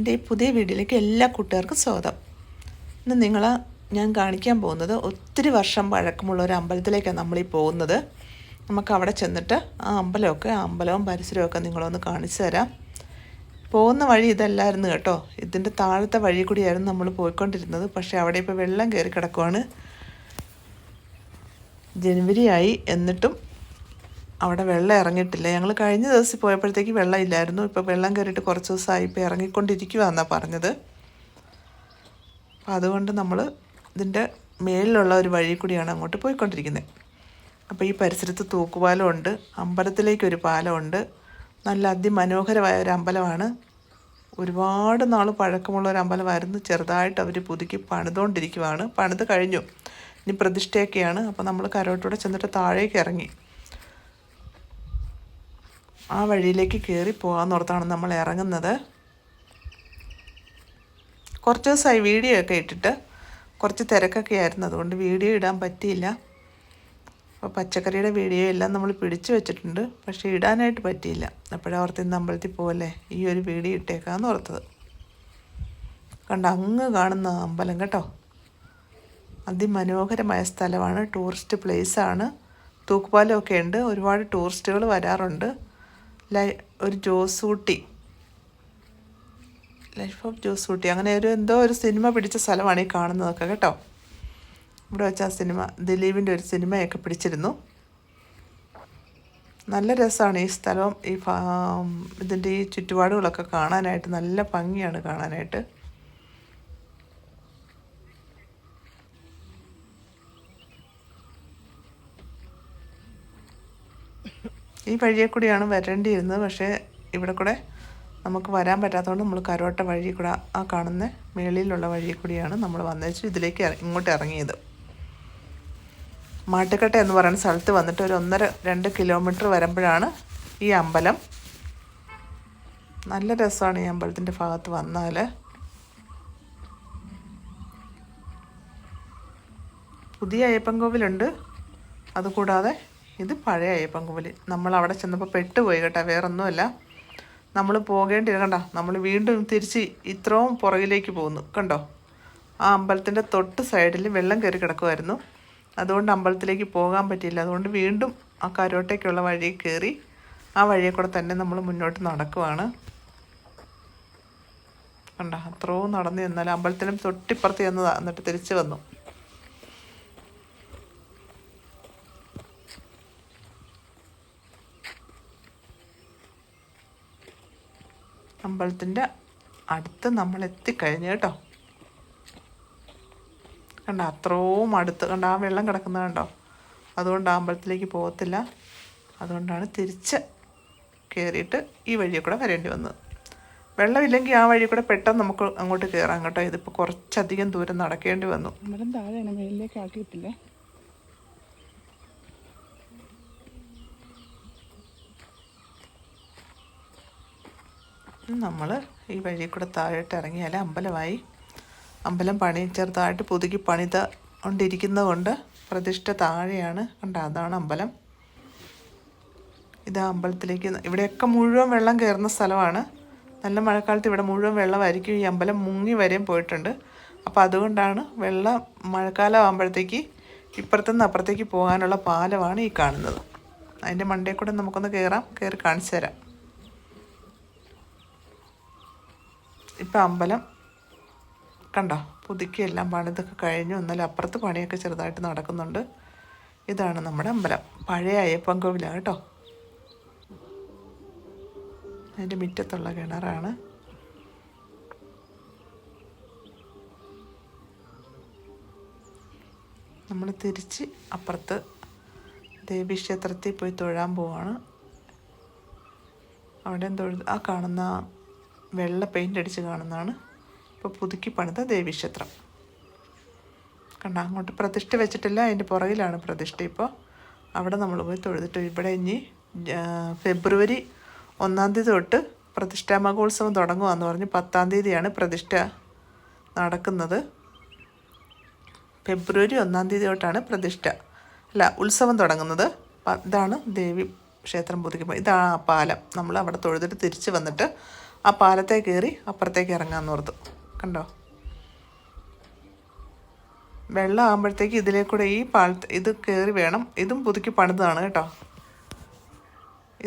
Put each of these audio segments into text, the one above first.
എന്റെ പുതിയ വീഡിയോയിലേക്ക് എല്ലാ കൂട്ടുകാർക്കും സ്വാഗതം. ഇന്ന് നിങ്ങൾ ഞാൻ കാണിക്കാൻ പോകുന്നത് ഒത്തിരി വർഷം പഴക്കമുള്ള ഒരു അമ്പലത്തിലേക്കാണ് നമ്മളീ പോകുന്നത്. നമുക്ക് അവിടെ ചെന്നിട്ട് ആ അമ്പലമൊക്കെ ആ അമ്പലവും പരിസരമൊക്കെ നിങ്ങളൊന്ന് കാണിച്ചു തരാം. പോകുന്ന വഴി ഇതല്ലായിരുന്നു കേട്ടോ. ഇതിന്റെ താഴത്തെ വഴി കൂടിയായിരുന്നു നമ്മൾ പോയിക്കൊണ്ടിരുന്നത്. പക്ഷേ അവിടെ ഇപ്പോൾ വെള്ളം കയറി കിടക്കുവാണ്. ജനുവരി ആയി എന്നിട്ടും അവിടെ വെള്ളം ഇറങ്ങിയിട്ടില്ല. ഞങ്ങൾ കഴിഞ്ഞ ദിവസം പോയപ്പോഴത്തേക്ക് വെള്ളം ഇല്ലായിരുന്നു. ഇപ്പോൾ വെള്ളം കയറിയിട്ട് കുറച്ച് ദിവസമായി ഇപ്പോൾ ഇറങ്ങിക്കൊണ്ടിരിക്കുകയെന്നാണ് പറഞ്ഞത്. അപ്പോൾ അതുകൊണ്ട് നമ്മൾ ഇതിന്റെ മേളിലുള്ള ഒരു വഴി കൂടിയാണ് അങ്ങോട്ട് പോയിക്കൊണ്ടിരിക്കുന്നത് അപ്പോൾ ഈ പരിസരത്ത് തൂക്കുപാലമുണ്ട്. അമ്പലത്തിലേക്കൊരു പാലമുണ്ട്. നല്ല അതിമനോഹരമായ ഒരു അമ്പലമാണ്. ഒരുപാട് നാൾ പഴക്കമുള്ള ഒരു അമ്പലമായിരുന്നു. ചെറുതായിട്ട് അവർ പുതുക്കി പണിതുകൊണ്ടിരിക്കുവാണ് പണിത് കഴിഞ്ഞു. ഇനി പ്രതിഷ്ഠയൊക്കെയാണ്. അപ്പോൾ നമ്മൾ കരോട്ടൂടെ ചെന്നിട്ട് താഴേക്ക് ഇറങ്ങി. ആ വഴിയിലേക്ക് കയറി പോകാമെന്നോർത്താണ് നമ്മൾ ഇറങ്ങുന്നത്. കുറച്ച് ദിവസമായി വീഡിയോ ഒക്കെ ഇട്ടിട്ട് കുറച്ച് തിരക്കൊക്കെ ആയിരുന്നു. അതുകൊണ്ട് വീഡിയോ ഇടാൻ പറ്റിയില്ല. അപ്പോൾ പച്ചക്കറിയുടെ വീഡിയോ എല്ലാം നമ്മൾ പിടിച്ചു വെച്ചിട്ടുണ്ട്. പക്ഷേ ഇടാനായിട്ട് പറ്റിയില്ല. അപ്പോഴോർത്ത് ഇന്ന് അമ്പലത്തിൽ പോകല്ലേ ഈ ഒരു വീഡിയോ ഇട്ടേക്കാന്ന് ഓർത്തത്. കണ്ട? അങ്ങ് കാണുന്ന അമ്പലം കേട്ടോ. അതിമനോഹരമായ സ്ഥലമാണ്. ടൂറിസ്റ്റ് പ്ലേസാണ്. തൂക്കുപാലമൊക്കെ ഉണ്ട്. ഒരുപാട് ടൂറിസ്റ്റുകൾ വരാറുണ്ട്. ലൈ ഒരു ജോസൂട്ടി. Life of Josootty. അങ്ങനെ ഒരു എന്തോ ഒരു സിനിമ പിടിച്ച സ്ഥലമാണ് ഈ കാണുന്നതൊക്കെ കേട്ടോ? ഇവിടെ വെച്ച ആ സിനിമ ദിലീപിന്റെ ഒരു സിനിമയൊക്കെ പിടിച്ചിരുന്നു. നല്ല രസമാണ് ഈ സ്ഥലവും ഈ ഇതിന്റെ ഈ ചുറ്റുപാടുകളൊക്കെ കാണാനായിട്ട് നല്ല ഭംഗിയാണ് കാണാനായിട്ട്. ഈ വഴിയെ കൂടിയാണ് വരേണ്ടിയിരുന്നത്. പക്ഷേ ഇവിടെ കൂടെ നമുക്ക് വരാൻ പറ്റാത്തതുകൊണ്ട് നമ്മൾ കരോട്ട വഴി കൂടെ ആ കാണുന്ന മേളിലുള്ള വഴി കൂടിയാണ് നമ്മൾ വന്നേച്ച് ഇതിലേക്ക് ഇങ്ങോട്ട് ഇറങ്ങിയത്. മാട്ടുക്കട്ട എന്ന് പറയുന്ന സ്ഥലത്ത് വന്നിട്ട് ഒരു ഒന്നര രണ്ട് കിലോമീറ്റർ വരുമ്പോഴാണ് ഈ അമ്പലം. നല്ല രസമാണ് ഈ അമ്പലത്തിന്റെ ഭാഗത്ത് വന്നാൽ. പുതിയ അയ്യപ്പൻ കോവിലുണ്ട്. അതുകൂടാതെ ഇത് പഴയ അയ്യപ്പൻ കോവിൽ നമ്മൾ അവിടെ ചെന്നപ്പോൾ പെട്ടുപോയി കേട്ടോ വേറൊന്നുമല്ല. നമ്മൾ പോകേണ്ടി കണ്ടോ? നമ്മൾ വീണ്ടും തിരിച്ച് ഇത്രയും പുറകിലേക്ക് പോകുന്നു. കണ്ടോ? ആ അമ്പലത്തിന്റെ തൊട്ട് സൈഡിൽ വെള്ളം കയറി കിടക്കുമായിരുന്നു അതുകൊണ്ട് അമ്പലത്തിലേക്ക് പോകാൻ പറ്റിയില്ല. അതുകൊണ്ട് വീണ്ടും ആ കരോട്ടയ്ക്കുള്ള വഴി കയറി ആ വഴിയെ കൂടെ തന്നെ നമ്മൾ മുന്നോട്ട് നടക്കുവാണ്. കണ്ടോ? അത്രയും നടന്നു ചെന്നാൽ അമ്പലത്തിനും തൊട്ടിപ്പുറത്ത് ചെന്നതാ. എന്നിട്ട് തിരിച്ചു വന്നു. അമ്പലത്തിന്റെ അടുത്ത് നമ്മൾ എത്തിക്കഴിഞ്ഞു കേട്ടോ. കണ്ട? അത്രയും അടുത്ത് കണ്ട? ആ വെള്ളം കിടക്കുന്നത് കണ്ടോ? അതുകൊണ്ട് ആ അമ്പലത്തിലേക്ക് പോകത്തില്ല. അതുകൊണ്ടാണ് തിരിച്ച് കയറിയിട്ട് ഈ വഴി കൂടെ വരേണ്ടി വന്നത്. വെള്ളമില്ലെങ്കിൽ ആ വഴി കൂടെ പെട്ടെന്ന് നമുക്ക് അങ്ങോട്ട് കയറാം കേട്ടോ. ഇതിപ്പോൾ കുറച്ചധികം ദൂരം നടക്കേണ്ടി വന്നു. താഴെയാണ്. മേലിലേക്ക് ആക്കിയിട്ടില്ലേ നമ്മൾ ഈ വഴി കൂടെ താഴോട്ട് ഇറങ്ങിയാൽ അമ്പലമായി. അമ്പലം പണി ചെറുതായിട്ട് പുതുക്കി പണിത കൊണ്ടിരിക്കുന്നത് കൊണ്ട് പ്രതിഷ്ഠ താഴെയാണ്. കണ്ട? അതാണ് അമ്പലം. ഇതാ അമ്പലത്തിലേക്ക് ഇവിടെയൊക്കെ മുഴുവൻ വെള്ളം കയറുന്ന സ്ഥലമാണ്. നല്ല മഴക്കാലത്ത് ഇവിടെ മുഴുവൻ വെള്ളമായിരിക്കും. ഈ അമ്പലം മുങ്ങി വരെയും പോയിട്ടുണ്ട്. അപ്പോൾ അതുകൊണ്ടാണ് വെള്ളം മഴക്കാലം ആകുമ്പോഴത്തേക്ക് ഇപ്പുറത്തുനിന്ന് അപ്പുറത്തേക്ക് പോകാനുള്ള പാലമാണ് ഈ കാണുന്നത്. അതിന്റെ മണ്ടേ കൂടെ നമുക്കൊന്ന് കയറാം കയറി കാണിച്ചു തരാം. ഇപ്പം അമ്പലം കണ്ടോ? പുതുക്കി എല്ലാം പണിതൊക്കെ കഴിഞ്ഞു. എന്നാലും അപ്പുറത്ത് പണിയൊക്കെ ചെറുതായിട്ട് നടക്കുന്നുണ്ട്. ഇതാണ് നമ്മുടെ അമ്പലം. പഴയ അയ്യപ്പൻ കോവിലാണ് കേട്ടോ. അതിന്റെ മുറ്റത്തുള്ള കിണറാണ്. നമ്മൾ തിരിച്ച് അപ്പുറത്ത് ദേവീക്ഷേത്രത്തിൽ പോയി തൊഴാൻ പോവാണ്. അവിടെ തൊഴുത് ആ കാണുന്ന വെള്ള പെയിന്റ് അടിച്ച് കാണുന്നതാണ്. ഇപ്പോൾ പുതുക്കി പണിത ദേവീക്ഷേത്രം. കണ്ട അങ്ങോട്ട് പ്രതിഷ്ഠ വെച്ചിട്ടില്ല അതിന്റെ പുറകിലാണ് പ്രതിഷ്ഠ ഇപ്പോൾ അവിടെ നമ്മൾ പോയി തൊഴുതിട്ട് ഇവിടെ ഇനി ഫെബ്രുവരി ഒന്നാം തീയതി തൊട്ട് പ്രതിഷ്ഠാ മഹോത്സവം തുടങ്ങുകയെന്ന് പറഞ്ഞ് പത്താം തീയതിയാണ് പ്രതിഷ്ഠ നടക്കുന്നത്. ഫെബ്രുവരി ഒന്നാം തീയതി തൊട്ടാണ് പ്രതിഷ്ഠ. അല്ല ഉത്സവം തുടങ്ങുന്നത്. ഇതാണ് ദേവി ക്ഷേത്രം പുതുക്കുമ്പോൾ ഇതാണ് ആ പാലം. നമ്മൾ അവിടെ തൊഴുതിട്ട് തിരിച്ച് വന്നിട്ട് ആ പാലത്തെ കയറി അപ്പുറത്തേക്ക് ഇറങ്ങാമെന്ന് ഓർത്തു. കണ്ടോ? വെള്ളം ആകുമ്പോഴത്തേക്ക് ഇതിലേക്കൂടെ ഈ പാലത്ത് ഇത് കയറി വേണം. ഇതും പുതുക്കി പണിതാണ് കേട്ടോ.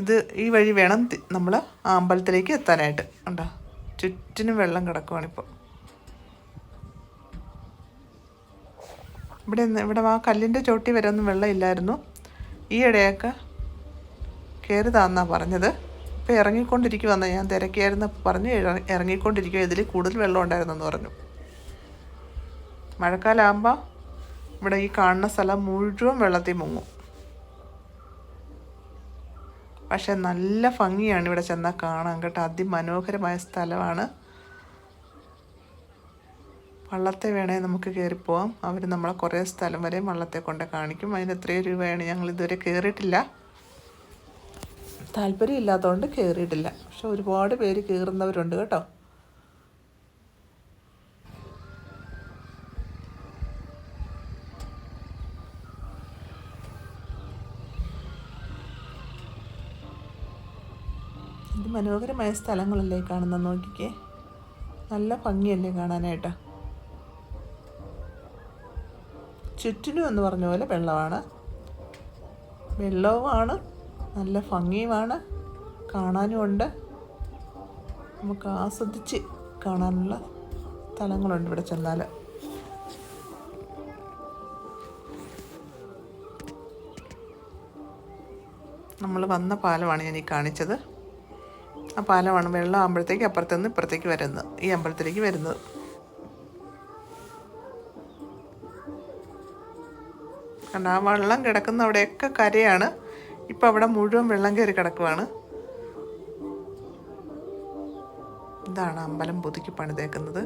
ഇത് ഈ വഴി വേണം നമ്മൾ ആ അമ്പലത്തിലേക്ക് എത്താനായിട്ട്. കണ്ടോ? ചുറ്റിനും വെള്ളം കിടക്കുവാണിപ്പോൾ ഇവിടെ ഇവിടെ ആ കല്ലിന്റെ ചോട്ടി വരെ ഒന്നും വെള്ളം ഇല്ലായിരുന്നു. ഈ ഇടയൊക്കെ കയറി താന്നാ പറഞ്ഞത്. ഇപ്പോൾ ഇറങ്ങിക്കൊണ്ടിരിക്കുവെന്ന് ഞാൻ തിരക്കിയായിരുന്നു. പറഞ്ഞ് ഇറ- ഇറങ്ങിക്കൊണ്ടിരിക്കുക ഇതിൽ കൂടുതൽ വെള്ളം ഉണ്ടായിരുന്നെന്ന് പറഞ്ഞു. മഴക്കാലമാകുമ്പോൾ ഇവിടെ ഈ കാണുന്ന സ്ഥലം മുഴുവൻ വെള്ളത്തിൽ മുങ്ങും. പക്ഷെ നല്ല ഭംഗിയാണ് ഇവിടെ ചെന്നാൽ കാണാൻ കേട്ടോ. അതിമനോഹരമായ സ്ഥലമാണ്. വള്ളത്തെ വേണേൽ നമുക്ക് കയറിപ്പോവാം അവർ നമ്മളെ കുറേ സ്ഥലം വരെ വള്ളത്തെ കൊണ്ട് കാണിക്കും. അതിന് എത്രയോ രൂപയാണ് ഞങ്ങൾ ഇതുവരെ കയറിയിട്ടില്ല. താല്പര്യം ഇല്ലാത്തതുകൊണ്ട് കയറിയിട്ടില്ല പക്ഷെ ഒരുപാട് പേര് കയറുന്നവരുണ്ട് കേട്ടോ. ഇത് മനോഹരമായ സ്ഥലങ്ങളല്ലേ കാണുന്ന നോക്കിക്കേ. നല്ല ഭംഗിയല്ലേ കാണാനായിട്ട്. ചുറ്റിനും എന്ന് പറഞ്ഞ പോലെ വെള്ളമാണ്. വെള്ളവുമാണ്. നല്ല ഭംഗിയുമാണ്. കാണാനും ഉണ്ട് നമുക്ക് ആസ്വദിച്ച് കാണാനുള്ള സ്ഥലങ്ങളുണ്ട് ഇവിടെ ചെന്നാൽ നമ്മൾ വന്ന പാലമാണ് ഞാൻ ഈ കാണിച്ചത്. ആ പാലമാണ് വെള്ളം ആകുമ്പോഴത്തേക്ക് അപ്പുറത്തു നിന്ന് ഇപ്പുറത്തേക്ക് വരുന്നത്. ഈ അമ്പലത്തിലേക്ക് വരുന്നത്. കാരണം ആ വെള്ളം കിടക്കുന്ന അവിടെയൊക്കെ കരയാണ്. ഇപ്പം അവിടെ മുഴുവൻ വെള്ളം കയറി കിടക്കുവാണ്. ഇതാണ് അമ്പലം പുതുക്കി പണിതേക്കുന്നത്.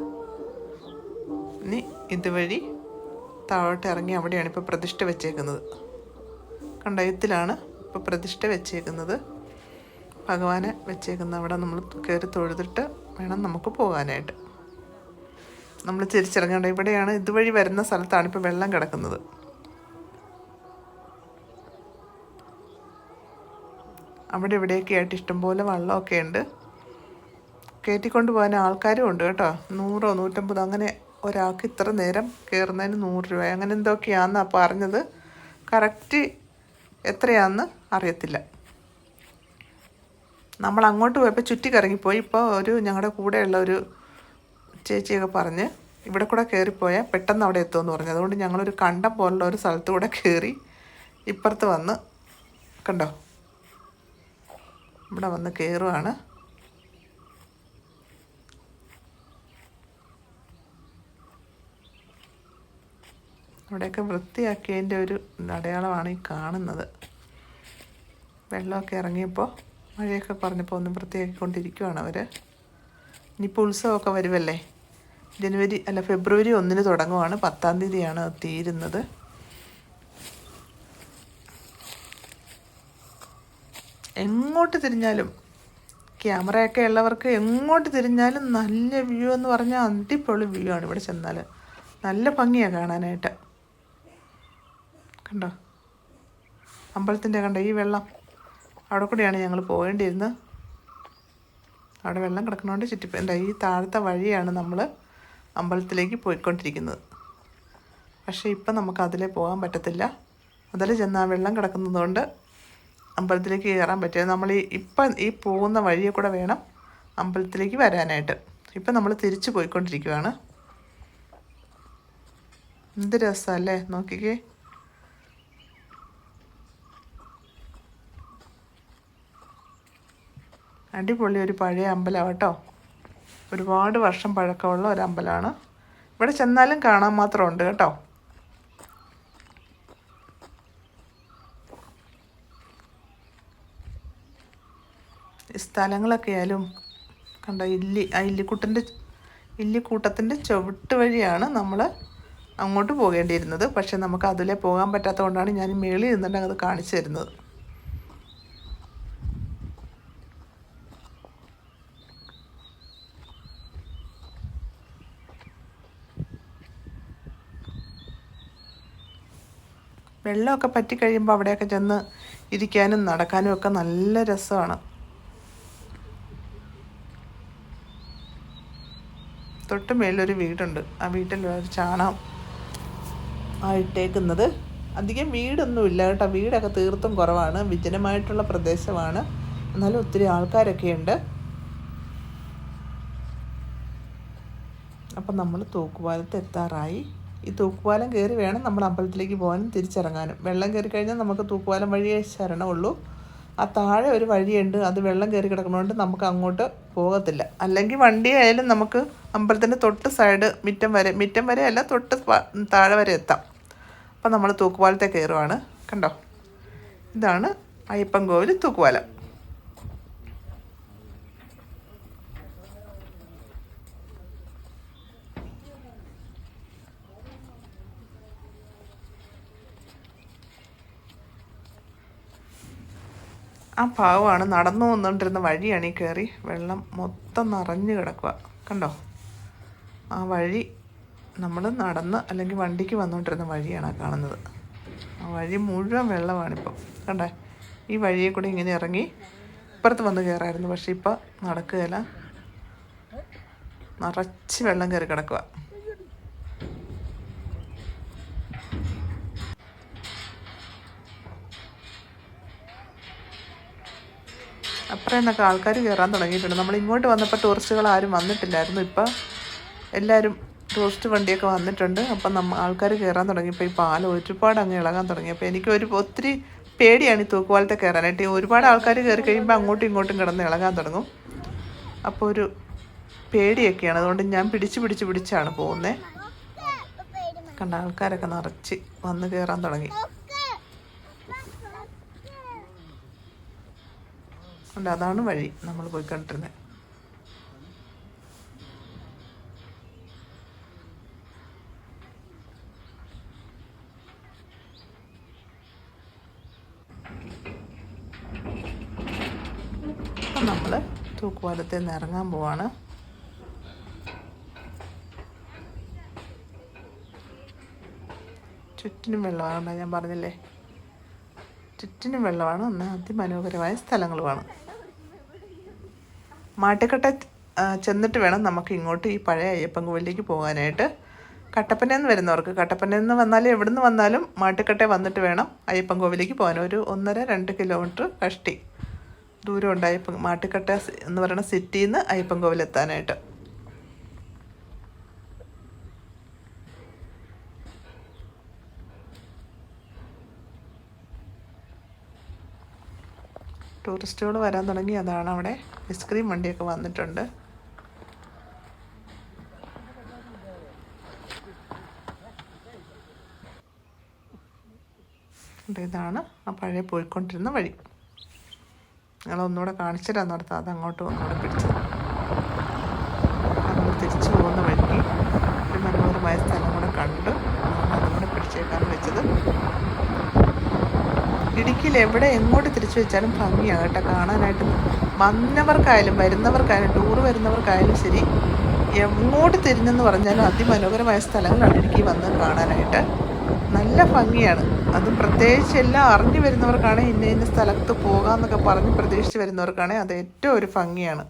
ഇനി ഇതുവഴി താഴോട്ട് ഇറങ്ങി അവിടെയാണ് ഇപ്പോൾ പ്രതിഷ്ഠ വെച്ചേക്കുന്നത്. കണ്ടയത്തിലാണ് ഇപ്പോൾ പ്രതിഷ്ഠ വെച്ചേക്കുന്നത്. ഭഗവാനെ വെച്ചേക്കുന്ന അവിടെ നമ്മൾ കയറി തൊഴുതിട്ട് വേണം നമുക്ക് പോകാനായിട്ട്. നമ്മൾ തിരിച്ചിറങ്ങേണ്ട ഇവിടെയാണ് ഇതുവഴി വരുന്ന സ്ഥലത്താണ് ഇപ്പോൾ വെള്ളം കിടക്കുന്നത്. അവിടെ ഇവിടെയൊക്കെ ആയിട്ട് ഇഷ്ടംപോലെ വെള്ളമൊക്കെ ഉണ്ട്. കയറ്റിക്കൊണ്ട് പോകാൻ ആൾക്കാരും ഉണ്ട് കേട്ടോ. നൂറോ നൂറ്റമ്പതോ അങ്ങനെ ഒരാൾക്ക് ഇത്ര നേരം കയറുന്നതിന് നൂറ് രൂപ അങ്ങനെ എന്തൊക്കെയാണെന്നാണ് പറഞ്ഞത്? കറക്റ്റ് എത്രയാണെന്ന് അറിയത്തില്ല. നമ്മൾ അങ്ങോട്ട് പോയപ്പോൾ ചുറ്റി കറങ്ങിപ്പോയി ഇപ്പോൾ ഒരു ഞങ്ങളുടെ കൂടെയുള്ള ഒരു ചേച്ചിയൊക്കെ പറഞ്ഞ് ഇവിടെ കൂടെ കയറിപ്പോയാൽ പെട്ടെന്ന് അവിടെ എത്തുമെന്ന് പറഞ്ഞു. അതുകൊണ്ട് ഞങ്ങളൊരു കണ്ടം പോലുള്ള ഒരു സ്ഥലത്ത് കൂടെ കയറി ഇപ്പുറത്ത് വന്ന് കണ്ടോ? ഇവിടെ വന്ന് കയറുവാണ് അവിടെയൊക്കെ വൃത്തിയാക്കിയതിന്റെ ഒരു അടയാളമാണ് ഈ കാണുന്നത്. വെള്ളമൊക്കെ ഇറങ്ങിയപ്പോൾ മഴയൊക്കെ കുറഞ്ഞപ്പോൾ ഒന്ന് വൃത്തിയാക്കിക്കൊണ്ടിരിക്കുവാണ് അവർ ഇനിയിപ്പോൾ ഉത്സവമൊക്കെ വരുമല്ലേ ജനുവരി അല്ല ഫെബ്രുവരി ഒന്നിന് തുടങ്ങുവാണ്. പത്താം തീയതിയാണ് തീരുന്നത്. എങ്ങോട്ട് തിരിഞ്ഞാലും ക്യാമറയൊക്കെ ഉള്ളവർക്ക് എങ്ങോട്ട് തിരിഞ്ഞാലും നല്ല വ്യൂ എന്ന് പറഞ്ഞാൽ അടിപൊളി വ്യൂ ആണ് ഇവിടെ ചെന്നാൽ നല്ല ഭംഗിയാണ് കാണാനായിട്ട്. കണ്ടോ? അമ്പലത്തിന്റെ കണ്ടോ? ഈ വെള്ളം. അവിടെ കൂടെയാണ് ഞങ്ങൾ പോകേണ്ടിയിരുന്നത്. അവിടെ വെള്ളം കിടക്കണോണ്ട് ചുറ്റി എന്താ ഈ താഴത്തെ വഴിയാണ് നമ്മൾ അമ്പലത്തിലേക്ക് പോയിക്കൊണ്ടിരിക്കുന്നത്. പക്ഷേ ഇപ്പം നമുക്ക് അതിലേ പോകാൻ പറ്റത്തില്ല. അതിൽ ചെന്നാൽ വെള്ളം കിടക്കുന്നതുകൊണ്ട് അമ്പലത്തിലേക്ക് കയറാൻ പറ്റിയത് നമ്മൾ ഇപ്പം ഈ പോകുന്ന വഴിയെ കൂടെ വേണം അമ്പലത്തിലേക്ക് വരാനായിട്ട്. ഇപ്പം നമ്മൾ തിരിച്ചു പോയിക്കൊണ്ടിരിക്കുകയാണ് എന്ത് രസമല്ലേ? നോക്കിക്കേ. അടിപൊളി ഒരു പഴയ അമ്പലമാണ് കേട്ടോ. ഒരുപാട് വർഷം പഴക്കമുള്ള ഒരു അമ്പലമാണ്. ഇവിടെ ചെന്നാലും കാണാൻ മാത്രമുണ്ട് കേട്ടോ. സ്ഥലങ്ങളൊക്കെ ആയാലും കണ്ട ഇല്ലി ആ ഇല്ലിക്കുട്ടന്റെ ഇല്ലിക്കൂട്ടത്തിന്റെ ചുവട്ട് വഴിയാണ് നമ്മൾ അങ്ങോട്ട് പോകേണ്ടിയിരുന്നത്. പക്ഷെ നമുക്ക് അതിലെ പോകാൻ പറ്റാത്തതുകൊണ്ടാണ് ഞാൻ മേളിൽ നിന്നിട്ട് അത് കാണിച്ചു തരുന്നത്. വെള്ളമൊക്കെ പറ്റിക്കഴിയുമ്പോൾ അവിടെയൊക്കെ ചെന്ന് ഇരിക്കാനും നടക്കാനും ഒക്കെ നല്ല രസമാണ്. തൊട്ട് മേലൊരു വീടുണ്ട്. ആ വീട്ടിൽ ഒരു ചാണകം ആ ഇട്ടേക്കുന്നത്. അധികം വീടൊന്നുമില്ല കേട്ടോ. വീടൊക്കെ തീർത്തും കുറവാണ്. വിജനമായിട്ടുള്ള പ്രദേശമാണ്. എന്നാലും ഒത്തിരി ആൾക്കാരൊക്കെ ഉണ്ട്. അപ്പം നമ്മൾ തൂക്കുപാലത്ത് എത്താറായി. ഈ തൂക്കുപാലം കയറി വേണം നമ്മൾ അമ്പലത്തിലേക്ക് പോകാനും തിരിച്ചിറങ്ങാനും. വെള്ളം കയറി കഴിഞ്ഞാൽ നമുക്ക് തൂക്കുപാലം വഴിയേ ശരണമുള്ളൂ. ആ താഴെ ഒരു വഴിയുണ്ട്. അത് വെള്ളം കയറി കിടക്കുന്നതുകൊണ്ട് നമുക്ക് അങ്ങോട്ട് പോകത്തില്ല. അല്ലെങ്കിൽ വണ്ടി ആയാലും നമുക്ക് അമ്പലത്തിന്റെ തൊട്ട് സൈഡ് മിറ്റം വരെ മിറ്റം വരെ അല്ല തൊട്ട് താഴെ വരെ എത്താം. അപ്പം നമ്മൾ തൂക്കുപാലത്തെ കയറുവാണ്. കണ്ടോ? ഇതാണ് അയ്യപ്പൻ കോവിൽ തൂക്കുപാലം. ആ ഭാഗമാണ് നടന്നു വന്നുകൊണ്ടിരുന്ന വഴിയാണ് ഈ കയറി വെള്ളം മൊത്തം നിറഞ്ഞു കിടക്കുക കണ്ടോ? ആ വഴി നമ്മൾ നടന്ന് അല്ലെങ്കിൽ വണ്ടിക്ക് വന്നുകൊണ്ടിരുന്ന വഴിയാണ് കാണുന്നത്. ആ വഴി മുഴുവൻ വെള്ളമാണിപ്പം. കണ്ടേ? ഈ വഴിയെ കൂടി ഇങ്ങനെ ഇറങ്ങി ഇപ്പുറത്ത് വന്ന് കയറായിരുന്നു പക്ഷേ ഇപ്പം നടക്കുകയല്ല. നിറച്ച് വെള്ളം കയറി കിടക്കുക അപ്പുറം നിന്നൊക്കെ ആൾക്കാർ കയറാൻ തുടങ്ങിയിട്ടുണ്ട്. നമ്മൾ ഇങ്ങോട്ട് വന്നപ്പോൾ ടൂറിസ്റ്റുകൾ ആരും വന്നിട്ടില്ലായിരുന്നു. ഇപ്പം എല്ലാവരും ടൂറിസ്റ്റ് വണ്ടിയൊക്കെ വന്നിട്ടുണ്ട്. അപ്പം നമ്മ ആൾക്കാർ കയറാൻ തുടങ്ങിയപ്പോൾ ഈ പാലം ഒരുപാട് അങ്ങ് ഇളകാൻ തുടങ്ങി അപ്പോൾ എനിക്ക് ഒരു ഒത്തിരി പേടിയാണ് ഈ തൂക്കുപാലത്തെ കയറാനായിട്ട് ഒരുപാട് ആൾക്കാർ കയറി കഴിയുമ്പോൾ അങ്ങോട്ടും ഇങ്ങോട്ടും കിടന്ന് ഇളകാൻ തുടങ്ങും. അപ്പോൾ ഒരു പേടിയൊക്കെയാണ്. അതുകൊണ്ട് ഞാൻ പിടിച്ച് പിടിച്ച് പിടിച്ചാണ് പോകുന്നത് കണ്ട ആൾക്കാരൊക്കെ നിറച്ച് വന്ന് കയറാൻ തുടങ്ങി. ഉണ്ട്. അതാണ് വഴി നമ്മൾ പോയിക്കൊണ്ടിരുന്നത് കണ്ടിരുന്നത് തൂക്കുപാലത്തിൽ നിന്ന് ഇറങ്ങാൻ പോവാണ്. ചുറ്റിനും വെള്ളമാണ് ഞാൻ പറഞ്ഞില്ലേ? ചുറ്റിനും വെള്ളമാണ്. ഒന്ന് അതിമനോഹരമായ സ്ഥലങ്ങളുമാണ്. മാട്ടുക്കട്ട ചെന്നിട്ട് വേണം നമുക്ക് ഇങ്ങോട്ട് ഈ പഴയ അയ്യപ്പൻ കോവിലേക്ക് പോകാനായിട്ട്. കട്ടപ്പനയെന്ന് വരുന്നവർക്ക് കട്ടപ്പനയെന്ന് വന്നാലും എവിടെ നിന്ന് വന്നാലും മാട്ടുക്കട്ടെ വന്നിട്ട് വേണം അയ്യപ്പൻ കോവിലേക്ക് പോകാൻ. ഒരു ഒന്നര രണ്ട് കിലോമീറ്റർ കഷ്ടി ദൂരമുണ്ട് അയ്യപ്പൻ മാട്ടുക്കട്ട എന്ന് പറയുന്ന സിറ്റിയിൽ നിന്ന് അയ്യപ്പൻ കോവിൽ ടൂറിസ്റ്റുകൾ വരാൻ തുടങ്ങി. അതാണ് അവിടെ ഐസ്ക്രീം വണ്ടിയൊക്കെ വന്നിട്ടുണ്ട്. ഇതാണ് ആ പഴയ പോയിക്കൊണ്ടിരുന്ന വഴി. ഞങ്ങൾ ഒന്നുകൂടെ കാണിച്ചു തരാൻ നടത്താം. അത് അങ്ങോട്ട് ഒന്നുകൂടെ പിടിച്ചത് നമ്മൾ തിരിച്ചു പോകുന്ന വഴിക്ക് ഒരു മനോഹരമായ സ്ഥലം കൂടെ കണ്ടു. അതുകൂടെ പിടിച്ചേക്കാൻ വെച്ചത്. ഇടുക്കിയിൽ എവിടെ എങ്ങോട്ട് തിരിച്ചു വെച്ചാലും ഭംഗിയാണ് കേട്ടോ. കാണാനായിട്ട് വന്നവർക്കായാലും വരുന്നവർക്കായാലും ടൂർ വരുന്നവർക്കായാലും ശരി എങ്ങോട്ട് തിരിഞ്ഞെന്ന് പറഞ്ഞാലും അതിമനോഹരമായ സ്ഥലങ്ങളാണ് ഇടുക്കി വന്ന് കാണാനായിട്ട്. നല്ല ഭംഗിയാണ്. അതും പ്രത്യേകിച്ച് എല്ലാം അറിഞ്ഞു വരുന്നവർക്കാണ് ഇന്ന ഇന്ന സ്ഥലത്ത് പോകാമെന്നൊക്കെ പറഞ്ഞ് പ്രതീക്ഷിച്ച് വരുന്നവർക്കാണ് അത് ഏറ്റവും ഒരു ഭംഗിയാണ്.